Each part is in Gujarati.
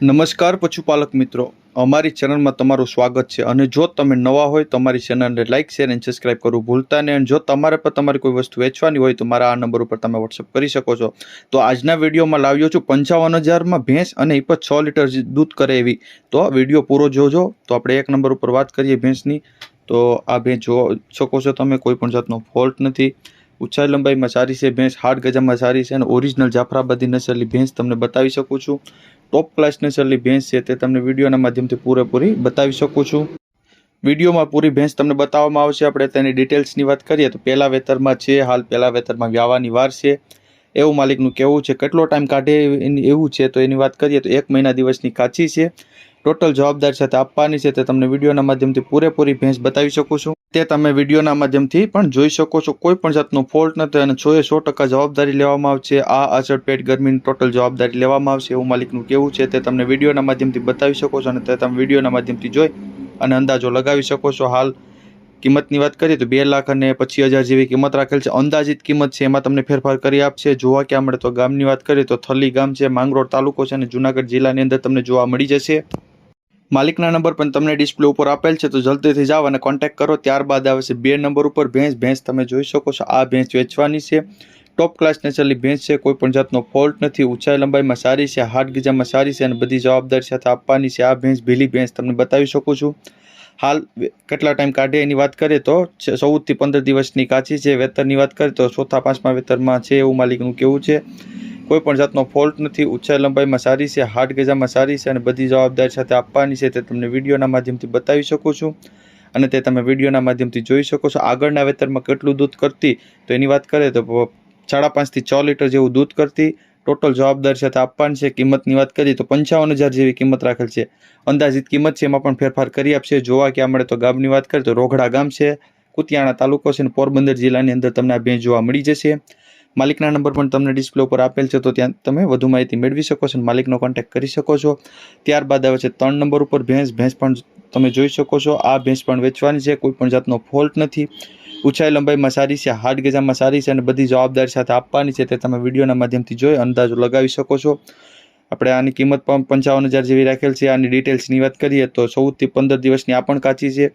નમસ્કાર પશુપાલક મિત્રો. અમારી ચેનલમાં તમારું સ્વાગત છે અને જો તમે નવા હોય તો અમારી ચેનલને લાઇક શેર અને સબસ્ક્રાઇબ કરવું ભૂલતા નહીં. અને જો તમારે પણ તમારી કોઈ વસ્તુ વેચવાની હોય તો મારા આ નંબર ઉપર તમે વોટ્સઅપ કરી શકો છો. તો આજના વિડીયોમાં લાવ્યો છું પંચાવન હજારમાં ભેંસ અને એ પર છ લીટર દૂધ કરે એવી. તો વીડિયો પૂરો જોજો. તો આપણે એક નંબર ઉપર વાત કરીએ ભેંસની. તો આ ભેંસ જો શકો છો તમે. કોઈ પણ જાતનો ફોલ્ટ નથી. ઊંચાઈ લંબાઈમાં સારી છે, ભેંસ હાડ ગજામાં સારી છે અને ઓરિજિનલ જાફરાબાદી નસલની ભેંસ તમને બતાવી શકું છું. ટોપ ક્લાસ નસલની ભેંસ છે તે તમને વિડીયોના માધ્યમથી પૂરેપૂરી બતાવી શકું છું. વિડીયોમાં પૂરી ભેંસ તમને બતાવવામાં આવશે. આપણે તેની ડિટેલ્સની વાત કરીએ તો પહેલાં વેતરમાં છે, હાલ પહેલાં વેતરમાં વ્યાવાની વાર છે. એવું માલિકનું કહેવું છે, કેટલો ટાઈમ કાઢે એવું છે તો એની વાત કરીએ તો એક મહિના દિવસની કાચી છે. ટોટલ જવાબદાર સાથે આપવાની છે, તે તમને વિડીયોના માધ્યમથી પૂરેપૂરી ભેંસ બતાવી શકું છું. તે તમે વિડીયોના માધ્યમથી પણ જોઈ શકો છો. કોઈ પણ જાતનો ફોલ્ટ નથી અને છોએ સો ટકા જવાબદારી લેવામાં આવશે, આ અચળ પેટ ગરમીની ટોટલ જવાબદારી લેવામાં આવશે એવું માલિકનું કેવું છે. તે તમને વિડીયોના માધ્યમથી બતાવી શકો છો અને તે તમે વિડીયોના માધ્યમથી જોઈ અને અંદાજો લગાવી શકો છો. હાલ કિંમતની વાત કરીએ તો બે લાખ અને પચીસ હજાર જેવી કિંમત રાખેલ છે. અંદાજિત કિંમત છે, એમાં તમને ફેરફાર કરી આપશે. જોવા ક્યાં મળે તો ગામની વાત કરીએ તો થલી ગામ છે, માંગરોળ તાલુકો છે અને જુનાગઢ જિલ્લાની અંદર તમને જોવા મળી જશે. માલિકના નંબર પણ તમને ડિસ્પ્લે ઉપર આપેલ છે, તો જલ્દીથી જાઓ અને કોન્ટેક્ટ કરો. ત્યારબાદ આવે છે બે નંબર ઉપર ભેંસ. ભેંસ તમે જોઈ શકો છો, આ ભેંસ વેચવાની છે. ટોપ ક્લાસ નેચરલી ભેંસ છે કોઈ પણ જાતનો ફોલ્ટ નથી. ઊંચાઈ લંબાઈમાં સારી છે, હાથ ગીજામાં સારી છે અને બધી જવાબદારી સાથે આપવાની છે આ ભેંસ, ભીલી ભેંસ. તમને બતાવી શકું છું. હાલ કેટલા ટાઈમ કાઢે એની વાત કરીએ તો ચૌદથી પંદર દિવસની કાચી છે વેતરની વાત કરીએ તો ચોથા, પાંચમા વેતરમાં છે એવું માલિકનું કેવું છે. કોઈ પણ જાતનો ફોલ્ટ નથી. ઊંચાઈ લંબાઈમાં સારી છે હાર્ડ ગજામાં સારી છે અને બધી જવાબદારી સાથે આપવાની છે તે તમને વિડીયોના માધ્યમથી બતાવી શકું છું અને તે તમે વિડીયોના માધ્યમથી જોઈ શકો છો. આગળના વેતરમાં કેટલું દૂધ કરતી તો એની વાત કરીએ તો સાડા પાંચથી છ લીટર જેવું દૂધ કરતી. ટોટલ જવાબદારી સાથે આપવાની છે. કિંમતની વાત કરીએ તો પંચાવન હજાર જેવી કિંમત રાખેલ છે. અંદાજિત કિંમત છે, એમાં પણ ફેરફાર કરી આપશે. જોવા ક્યાં મળે તો ગામની વાત કરીએ તો રોઘડા ગામ છે. કુતિયાણા તાલુકો છે અને પોરબંદર જિલ્લાની અંદર તમને આ ભેંસ જોવા મળી જશે. માલિકના નંબર પણ તમને ડિસ્પ્લે ઉપર આપેલ છે, તો ત્યાં તમે વધુ માહિતી મેળવી શકો છો માલિકનો કોન્ટેક્ટ કરી શકો છો. ત્યારબાદ આવે છે, ત્રણ નંબર ઉપર ભેંસ. ભેંસ પણ તમે જોઈ શકો છો, આ ભેંસ પણ વેચવાની છે, કોઈ પણ જાતનો ફોલ્ટ નથી. ઊંચાઈ લંબાઈમાં સારી છે, હાડ ગજામાં સારી છે અને બધી જવાબદારી સાથે આપવાની છે, તે તમે વિડીયોના માધ્યમથી જોઈ, અંદાજો લગાવી શકો છો. આપણે આની કિંમત પણ પંચાવન હજાર જેવી રાખેલ છે. આની ડિટેલ્સની વાત કરીએ તો ચૌદથી પંદર દિવસની આ પણ કાચી છે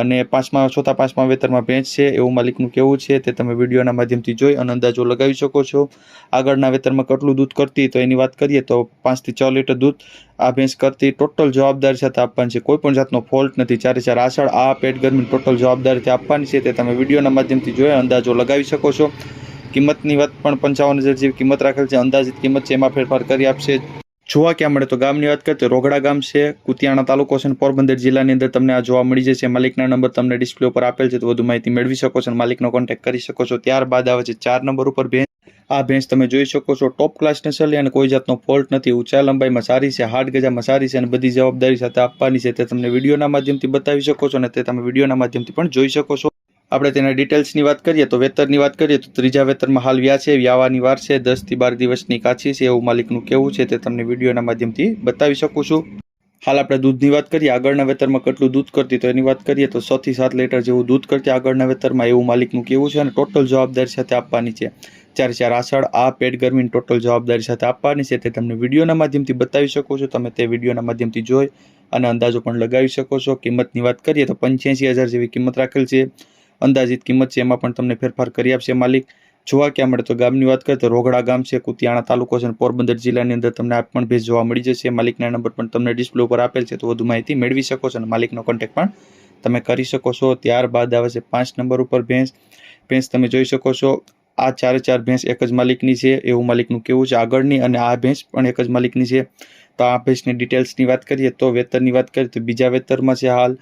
અને પાંચમા, ચોથા, પાંચમા વેતરમાં ભેંસ છે એવું માલિકનું કેવું છે. તે તમે વિડીયોના માધ્યમથી જોઈ અને અંદાજો લગાવી શકો છો. આગળના વેતરમાં કેટલું દૂધ કરતી તો એની વાત કરીએ તો પાંચથી છ લીટર દૂધ આ ભેંસ કરતી ટોટલ જવાબદારી સાથે આપવાની છે. કોઈ પણ જાતનો ફોલ્ટ નથી. ચારે ચાર આસળ આ પેટ ગરમી ટોટલ જવાબદારીથી આપવાની છે. તે તમે વિડીયોના માધ્યમથી જોઈ અંદાજો લગાવી શકો છો. કિંમતની વાત પણ પંચાવન હજાર જેવી કિંમત રાખેલ છે. અંદાજિત કિંમત છે, એમાં ફેરફાર કરી આપશે. જોવા ક્યાં મળે તો ગામની વાત કરીએ રોગડા ગામ છે, કુતિયાણા તાલુકો છે પોરબંદર જિલ્લાની અંદર તમને આ જોવા મળી જશે. માલિકના નંબર તમને ડિસ્પ્લે ઉપર આપેલ છે, તો વધુ માહિતી મેળવી શકો છો અને માલિકનો કોન્ટેક્ટ કરી શકો છો. ત્યારબાદ આવે છે ચાર નંબર ઉપર ભેંસ. આ ભેંસ તમે જોઈ શકો છો ટોપ ક્લાસ નસલી અને કોઈ જાતનો ફોલ્ટ નથી. ઊંચા લંબાઈમાં સારી છે હાડ ગજામાં સારી છે અને બધી જવાબદારી સાથે આપવાની છે. તે તમને વિડીયોના માધ્યમથી બતાવી શકો છો અને તે તમે વિડીયોના માધ્યમથી પણ જોઈ શકો છો. આપણે તેના ડિટેલ્સની વાત કરીએ તો વેતરની વાત કરીએ તો ત્રીજા વેતરમાં હાલ વ્યા છે, વ્યાવાની વાર છે, દસથી બાર દિવસની કાચી છે એવું માલિકનું કેવું છે તે તમને વિડીયોના માધ્યમથી બતાવી શકું છું. હાલ આપણે દૂધની વાત કરીએ, આગળના વેતરમાં કેટલું દૂધ કરતી તો એની વાત કરીએ તો છથી સાત લીટર જેવું દૂધ કરતી આગળના વેતરમાં એવું માલિકનું કેવું છે અને ટોટલ જવાબદારી સાથે આપવાની છે. ચાર ચાર આસળ આ પેટ ગરમીની ટોટલ જવાબદારી સાથે આપવાની છે તે તમને વિડીયોના માધ્યમથી બતાવી શકો છો. તમે તે વિડીયોના માધ્યમથી જોઈ અને અંદાજો પણ લગાવી શકો છો. કિંમતની વાત કરીએ તો પંચ્યાસી હજાર જેવી કિંમત રાખેલ છે. અંદાજિત કિંમત છે, એમાં પણ તમને ફેરફાર કરી આપશે માલિક. જોવા ક્યાં મળે તો ગામની વાત કરીએ તો રોગડા ગામ છે, કુતિયાણા તાલુકો છે અને પોરબંદર જિલ્લાની અંદર તમને આ પણ ભેજ જોવા મળી જશે. માલિકના નંબર પણ તમને ડિસ્પ્લે ઉપર આપેલ છે, તો વધુ માહિતી મેળવી શકો છો અને માલિકનો કોન્ટેક્ટ પણ તમે કરી શકો છો. ત્યારબાદ આવે છે પાંચ નંબર ઉપર ભેંસ. ભેંસ તમે જોઈ શકો છો, આ ચારે ચાર ભેંસ એક જ માલિકની છે, એવું માલિકનું કેવું છે આગળની અને આ ભેંસ પણ એક જ માલિકની છે. તો આ ભેંસની ડિટેલ્સની વાત કરીએ તો વેતરની વાત કરીએ તો બીજા વેતરમાં છે હાલ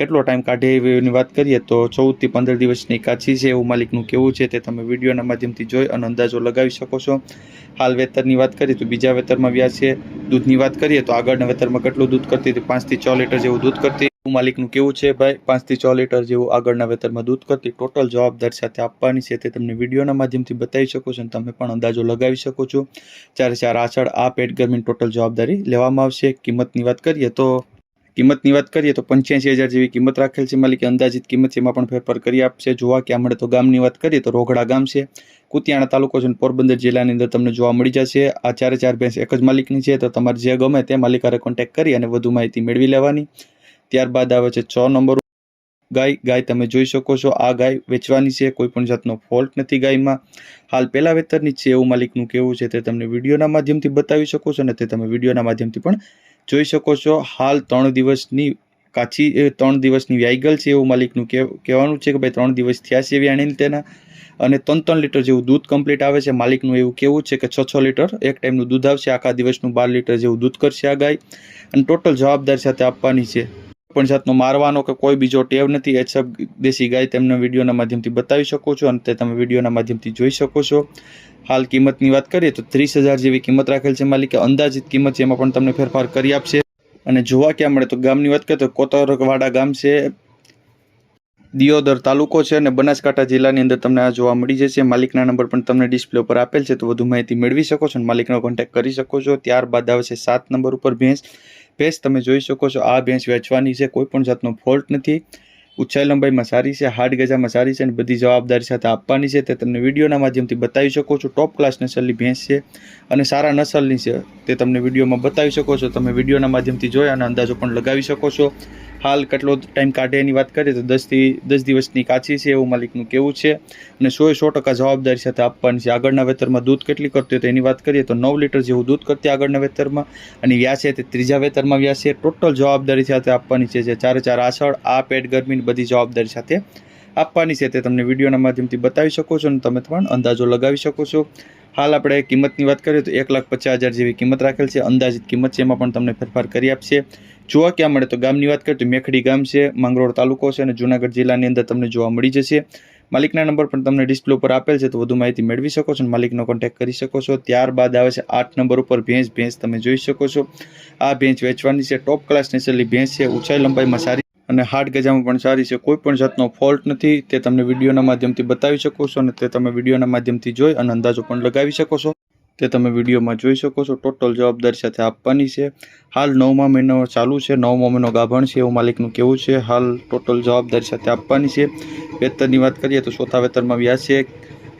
કેટલો ટાઈમ કાઢે એની વાત કરીએ તો ચૌદથી પંદર દિવસની કાચી છે એવું માલિકનું કેવું છે. તે તમે વિડીયોના માધ્યમથી જોઈ અને અંદાજો લગાવી શકો છો. હાલ વેતરની વાત કરીએ તો બીજા વેતરમાં વ્યાજ છે. દૂધની વાત કરીએ તો આગળના વેતરમાં કેટલું દૂધ કરતી હતી? પાંચથી છ લીટર જેવું દૂધ કરતી માલિકનું કેવું છે ભાઈ, પાંચથી છ લીટર જેવું આગળના વેતરમાં દૂધ કરતી. ટોટલ જવાબદારી સાથે આપવાની છે તે તમને વિડીયોના માધ્યમથી બતાવી શકો છો અને તમે પણ અંદાજો લગાવી શકો છો. ચારે ચાર આછળ આ પેટ ગરમીની ટોટલ જવાબદારી લેવામાં આવશે. કિંમતની વાત કરીએ તો કિંમતની વાત કરીએ તો પંચ્યાસી હજાર જેવી કિંમત રાખેલ છે માલિકે. અંદાજિત કિંમત છે એમાં પણ ફેરફાર કરી આપશે. જોવા કે મળે તો ગામની વાત કરીએ તો રોઘડા ગામ છે. કુતિયાણા તાલુકો છે પોરબંદર જિલ્લાની અંદર તમને જોવા મળી જશે. આ ચારે ચાર ભેંસ એક જ માલિકની છે તો તમારે જે ગમે તે માલિકારે કોન્ટેક્ટ કરી અને વધુ માહિતી મેળવી લેવાની. ત્યારબાદ આવે છે છ નંબર ગાય. ગાય તમે જોઈ શકો છો. આ ગાય વેચવાની છે. કોઈ પણ જાતનો ફોલ્ટ નથી ગાયમાં. હાલ પહેલા વેતરની છે એવું માલિકનું કેવું છે. તે તમને વિડીયોના માધ્યમથી બતાવી શકો છો અને તે તમે વિડીયોના માધ્યમથી પણ જોઈ શકો છો, હાલ ત્રણ દિવસની કાચી ત્રણ દિવસની વ્યાયગલ છે એવું માલિકનું કહેવ- કહેવાનું છે કે ભાઈ ત્રણ દિવસ થયા છે વ્યાણીને તેના. અને ત્રણ ત્રણ લીટર જેવું દૂધ કમ્પ્લીટ આવે છે. માલિકનું એવું કેવું છે કે છ છ લીટર, એક ટાઈમનું દૂધ આવશે, આખા દિવસનું બાર લીટર જેવું દૂધ કરશે આ ગાય. અને ટોટલ જવાબદારી સાથે આપવાની છે. પણ જાતનો મારવાનો કે કોઈ બીજો ટેવ નથી, એ સબ દેશી ગાય તેમના વિડીયોના માધ્યમથી બતાવી શકો છો અને તે તમે વિડીયોના માધ્યમથી જોઈ શકો છો. હાલ કિંમતની વાત કરીએ તો ત્રીસ હજાર જેવી કિંમત રાખેલ છે માલિકે. અંદાજિત કિંમત છે એમાં પણ તમને ફેરફાર કરી આપશે. અને જોવા ક્યાં મળે તો ગામની વાત કરીએ તો કોતરવાડા ગામ છે. દિયોદર તાલુકો છે અને બનાસકાંઠા જિલ્લાની અંદર તમને આ જોવા મળી જશે. માલિકના નંબર પણ તમને ડિસ્પ્લે ઉપર આપેલ છે, તો વધુ માહિતી મેળવી શકો છો અને માલિકનો કોન્ટેક્ટ કરી શકો છો. ત્યારબાદ આવશે સાત નંબર ઉપર ભેંસ. ભેંસ તમે જોઈ શકો છો, આ ભેંસ વેચવાની છે, કોઈ પણ જાતનો ફોલ્ટ નથી. ઊંચાઈ લંબાઈમાં સારી છે, હાડ ગજામાં સારી છે અને બધી જવાબદારી સાથે આપવાની છે. તે તમને વિડીયોના માધ્યમથી બતાવી શકો છો. ટોપ ક્લાસ નસલની ભેંસ છે અને સારા નસલની છે. તે તમને વિડીયોમાં બતાવી શકો છો. તમે વિડીયોના માધ્યમથી જોઈ અને અંદાજો પણ લગાવી શકો છો. હાલ કેટલો ટાઈમ કાઢે એની વાત કરીએ તો દસથી, દસ દિવસની કાચી છે એવું માલિકનું કેવું છે. અને સો સો ટકા જવાબદારી સાથે આપવાની છે. આગળના વેતરમાં દૂધ કેટલી કરતી હોય તો એની વાત કરીએ તો નવ લીટર જેવું દૂધ કરતી આગળના વેતરમાં. અને વ્યાસે તે ત્રીજા વેતરમાં વ્યાસે ટોટલ જવાબદારી સાથે આપવાની છે જે ચારે ચાર આસળ, આ પેટ ગરમીની બધી જવાબદારી સાથે આપવાની છે તે તમને વિડીયોના માધ્યમથી બતાવી શકો છો અને તમે પણ અંદાજો લગાવી શકો છો. હાલ આપણે કિંમતની વાત કરીએ તો એક લાખ પચાસ હજાર જેવી કિંમત રાખેલ છે. અંદાજિત કિંમત છે એમાં પણ તમને ફેરફાર કરી આપશે. જોવા ક્યાં મળે તો ગામની વાત કરીએ તો મેખડી ગામ છે, માંગરોળ તાલુકો છે અને જુનાગઢ જિલ્લાની અંદર તમને જોવા મળી જશે. માલિકના નંબર પણ તમને ડિસ્પ્લે ઉપર આપેલ છે, તો વધુ માહિતી મેળવી શકો છો અને માલિકનો કોન્ટેક્ટ કરી શકો છો. ત્યારબાદ આવે છે આઠ નંબર ઉપર ભેંસ ભેંસ તમે જોઈ શકો છો. આ ભેંસ વેચવાની છે ટોપ ક્લાસ નેચરલી ભેંસ છે, ઊંચાઈ લંબાઈમાં સારી અને હાડ ગજામાં પણ સારી છે કોઈ પણ જાતનો ફોલ્ટ નથી. તે તમને વિડીયોના માધ્યમથી બતાવી શકો છો અને તે તમે વિડીયોના માધ્યમથી જોઈ અને અંદાજો પણ લગાવી શકો છો. તે તમે વિડીયોમાં જોઈ શકો છો. ટોટલ જવાબદારી સાથે આપવાની છે. હાલ નવમા મહિનો ચાલુ છે. નવમો મહિનો ગાભણ છે. એવું માલિકનું કેવું છે. હાલ ટોટલ જવાબદારી સાથે આપવાની છે. વેતરની વાત કરીએ તો ચોથા વેતરમાં વ્યાજ છે.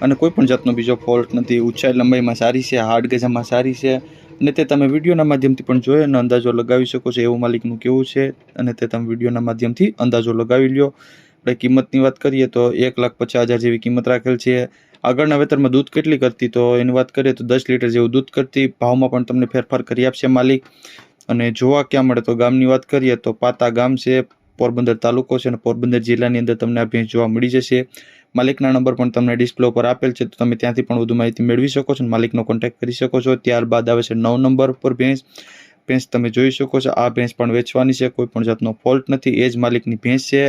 અને કોઈપણ જાતનો બીજો ફોલ્ટ નથી. ઊંચાઈ લંબાઈમાં સારી છે. હાડ ગજામાં સારી છે. અને તે તમે વિડીયોના માધ્યમથી પણ જોઈ અને અંદાજો લગાવી શકો છો. એવું માલિકનું કેવું છે. અને તે તમે વિડીયોના માધ્યમથી અંદાજો લગાવી લ્યો. આપણે કિંમતની વાત કરીએ તો એક લાખ પચાસ હજાર જેવી કિંમત રાખેલ છે. આગળના વેતરમાં દૂધ કેટલી કરતી? તો એની વાત કરીએ તો દસ લીટર જેવું દૂધ કરતી. ભાવમાં પણ તમને ફેરફાર કરી આપશે માલિક. અને જોવા ક્યાં મળે તો ગામની વાત કરીએ તો પાતા ગામ છે, પોરબંદર તાલુકો છે અને પોરબંદર જિલ્લાની અંદર તમને આ ભેંસ જોવા મળી જશે. માલિકના નંબર પણ તમને ડિસ્પ્લે ઉપર આપેલ છે, તો તમે ત્યાંથી પણ વધુ માહિતી મેળવી શકો છો માલિકનો કોન્ટેક્ટ કરી શકો છો. ત્યારબાદ આવે છે નવ નંબર પર ભેંસ. ભેંસ તમે જોઈ શકો છો, આ ભેંસ પણ વેચવાની છે, કોઈ પણ જાતનો ફોલ્ટ નથી, એ જ માલિકની ભેંસ છે.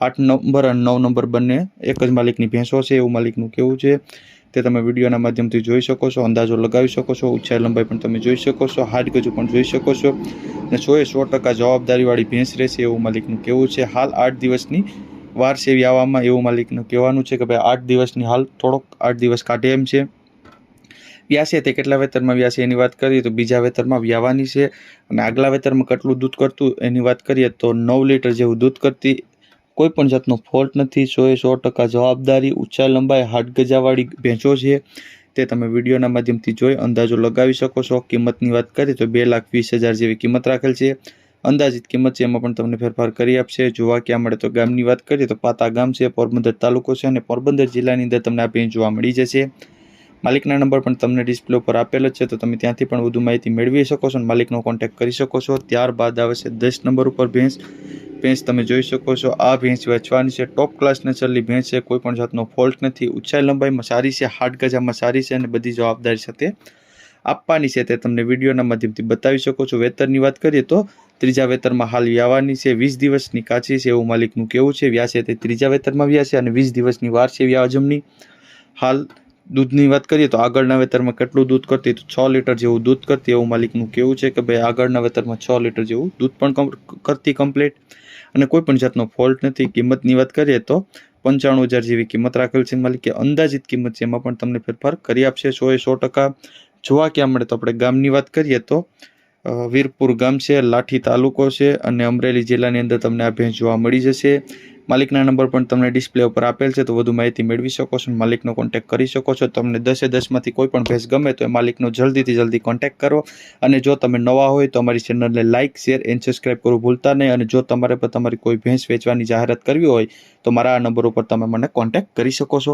આઠ નંબર અને નવ નંબર બંને એક જ માલિકની ભેંસો છે, એવું માલિકનું કેવું છે, તે તમે વિડીયોના માધ્યમથી જોઈ શકો છો, અંદાજો લગાવી શકો છો, ઊંચાઈ લંબાઈ પણ તમે જોઈ શકો છો હાડ ગજુ પણ જોઈ શકો છો અને સો એ સો ટકા જવાબદારીવાળી ભેંસ રહેશે, એવું માલિકનું કેવું છે, હાલ આઠ દિવસની વાર સેવી આવવામાં એવું માલિકનું કહેવાનું છે કે ભાઈ આઠ દિવસની હાલ થોડોક આઠ દિવસ કાઢે એમ છે. વ્યાસે તે કેટલા વેતરમાં વ્યાસે એની વાત કરીએ તો બીજા વેતરમાં વ્યાવાની છે અને આગલા વેતરમાં કેટલું દૂધ કરતું એની વાત કરીએ તો નવ લીટર જેવું દૂધ કરતી કોઈ પણ જાતનો ફોલ્ટ નથી. સો એ સો ટકા જવાબદારી, ઊંચા લંબાઈ હાડ ગજાવાળી ભેંસો છે. તે તમે વિડીયોના માધ્યમથી જોઈ, અંદાજો લગાવી શકો છો. કિંમતની વાત કરીએ તો બે લાખ વીસ હજાર જેવી કિંમત રાખેલ છે. અંદાજિત કિંમત છે એમાં પણ તમને ફેરફાર કરી આપશે. જોવા ક્યાં મળે તો ગામની વાત કરીએ તો પાતા ગામ છે, પોરબંદર તાલુકો છે અને પોરબંદર જિલ્લાની અંદર તમને આ ભેંચ જોવા મળી જશે. માલિકના નંબર પણ તમને ડિસ્પ્લે ઉપર આપેલો છે, તો તમે ત્યાંથી પણ વધુ માહિતી મેળવી શકો છો અને માલિકનો કોન્ટેક્ટ કરી શકો છો. ત્યારબાદ આવે છે દસ નંબર ઉપર ભેંસ. ભેંસ તમે જોઈ શકો છો, આ ભેંસ વેચવાની છે ટોપ ક્લાસ નેચરલી ભેંસ છે, કોઈ પણ જાતનો ફોલ્ટ નથી. ઊંચાઈ લંબાઈમાં સારી છે હાડ ગજામાં સારી છે અને બધી જવાબદારી સાથે આપવાની છે. તે તમને વિડીયોના માધ્યમથી બતાવી શકો છો. વેતરની વાત કરીએ તો ત્રીજા વેતરમાં હાલ વ્યાવાની છે, વીસ દિવસની કાચી છે, એવું માલિકનું કેવું છે. વ્યાસે તે ત્રીજા વેતરમાં વ્યા છે અને વીસ દિવસની વાર છે વ્યાજમની. હાલ દૂધની વાત કરીએ તો આગળના વેતરમાં કેટલું દૂધ કરતી? તો છ લીટર જેવું દૂધ કરતી. એવું માલિકનું કેવું છે કે ભાઈ, આગળના વેતરમાં છ લીટર જેવું દૂધ પણ કરતી કમ્પ્લીટ અને કોઈ પણ જાતનો ફોલ્ટ નથી. કિંમતની વાત કરીએ તો પંચાણું હજાર જેવી કિંમત રાખેલ છે માલિકે. અંદાજિત કિંમત છે એમાં પણ તમને ફેરફાર કરી આપશે સો એ સો ટકા. જોવા ક્યાં મળે તો આપણે ગામની વાત કરીએ તો વીરપુર ગામ છે, લાઠી તાલુકો છે અને અમરેલી જિલ્લાની અંદર તમને આ ભેંસ જોવા મળી જશે. માલિકના નંબર પણ તમને ડિસ્પ્લે ઉપર આપેલ છે, તો વધુ માહિતી મેળવી શકો છો માલિકનો કોન્ટેક્ટ કરી શકો છો. તમને દસે દસમાંથી કોઈ પણ ભેંસ ગમે તો એ માલિકનો જલ્દીથી જલ્દી કોન્ટેક્ટ કરો. અને જો તમે નવા હોય તો અમારી ચેનલને લાઇક શેર એન્ડ સબસ્ક્રાઇબ કરવું ભૂલતા નહીં. અને જો તમારે પણ તમારી કોઈ ભેંસ વેચવાની જાહેરાત કરવી હોય તો મારા આ નંબર ઉપર તમે મને કોન્ટેક્ટ કરી શકો છો.